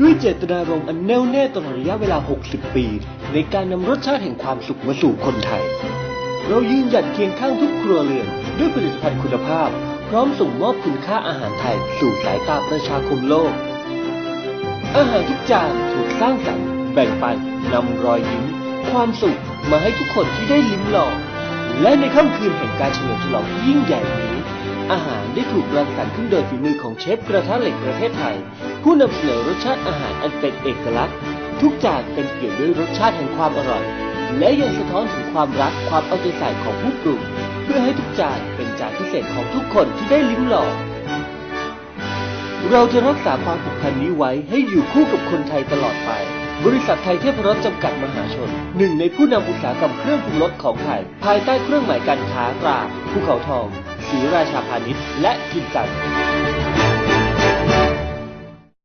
ด้วยเจตนารมณ์อันแน่วแน่ตลอดระยะเวลา 60 ปี ในการนำรสชาติแห่งความสุขมาสู่คนไทย เรายืนหยัดเคียงข้างทุกครัวเรือนด้วยผลิตภัณฑ์คุณภาพ พร้อมส่งมอบคุณค่าอาหารไทย สู่สายตาประชาคมโลก อาหารทุกจานถูกสร้างสรรค์แบ่งปันนำรอยยิ้ม ความสุขมาให้ทุกคนที่ได้ลิ้มลอง และในค่ำคืนแห่งการเฉลิมฉลองที่ยิ่งใหญ่นี้อาหารได้ถูกรังสรรค์ขึ้นโดยฝีมือของเชฟกระทะเหล็กประเทศไทย ผู้นำเสนอรสชาติอาหารอันเป็นเอกลักษณ์ ทุกจานเป็นเกี่ยวด้วยรสชาติแห่งความอร่อย และยังสะท้อนถึงความรักความเอาใจใส่ของผู้ปรุงเพื่อให้ทุกจานเป็นจานพิเศษของทุกคนที่ได้ลิ้มลองเราจะรักษาความผูกพันนี้ไว้ให้อยู่คู่กับคนไทยตลอดไป บริษัทไทยเทพรสจำกัดมหาชน หนึ่งในผู้นำอุตสาหกรรมเครื่องปรุงรสของไทย ภายใต้เครื่องหมายการค้าตราภูเขาทองศรีราชาพาณิชย์ และกินจันทร์